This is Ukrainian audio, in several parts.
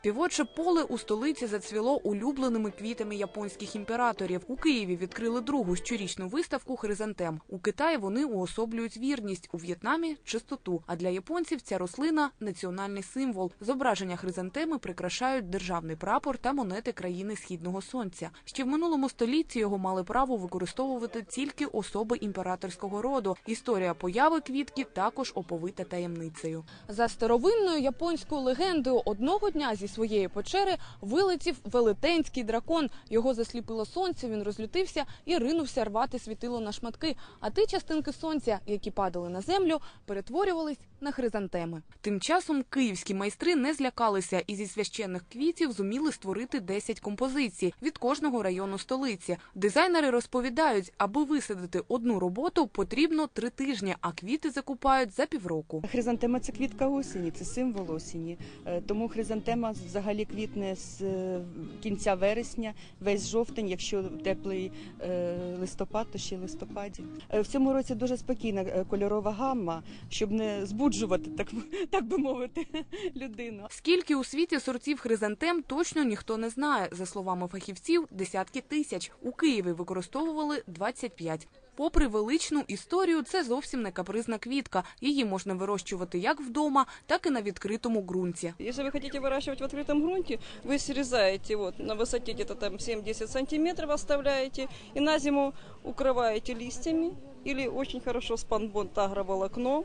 Співоче поле у столиці зацвіло улюбленими квітами японських імператорів. У Києві відкрили другу щорічну виставку хризантем. У Китаї вони уособлюють вірність, у В'єтнамі чистоту. А для японців ця рослина національний символ. Зображення хризантеми прикрашають державний прапор та монети країни східного сонця. Ще в минулому столітті його мали право використовувати тільки особи імператорського роду. Історія появи квітки також оповита таємницею. За старовинною японською легендою, одного дня зі своєї печери вилетів велетенський дракон. Його засліпило сонце. Він розлютився і ринувся рвати світило на шматки. А ті частинки сонця, які падали на землю, перетворювались на хризантеми. Тим часом київські майстри не злякалися і зі священних квітів зуміли створити 10 композицій від кожного району столиці. Дизайнери розповідають, аби висадити одну роботу, потрібно три тижні, а квіти закупають за півроку. Хризантема це квітка осені, це символ осені. Е, Тому хризантема взагалі квітне з е, кінця вересня, весь жовтень, якщо теплий е, листопад, то ще листопаді. Е, В цьому році дуже спокійна кольорова гамма, щоб не збуджувати, так, так би мовити, людину. Скільки у світі сортів хризантем точно ніхто не знає. За словами фахівців, десятки тисяч. У Києві використовували 25. Попри величну історію, це зовсім не капризна квітка. Її можна вирощувати як вдома, так і на відкритому ґрунті. Если вы хотите выращивать в открытом грунте, вы срезаете вот на высоте где-то там 7-10 сантиметров оставляете и на зиму укрываете листьями или очень хорошо спанбон агроволокно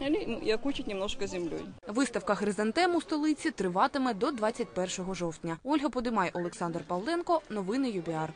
или ну, и окучить немножко землей. Виставка хризантем у столиці триватиме до 21 жовтня. Ольга Подимай, Олександр Павленко. Новини ЮБІАР.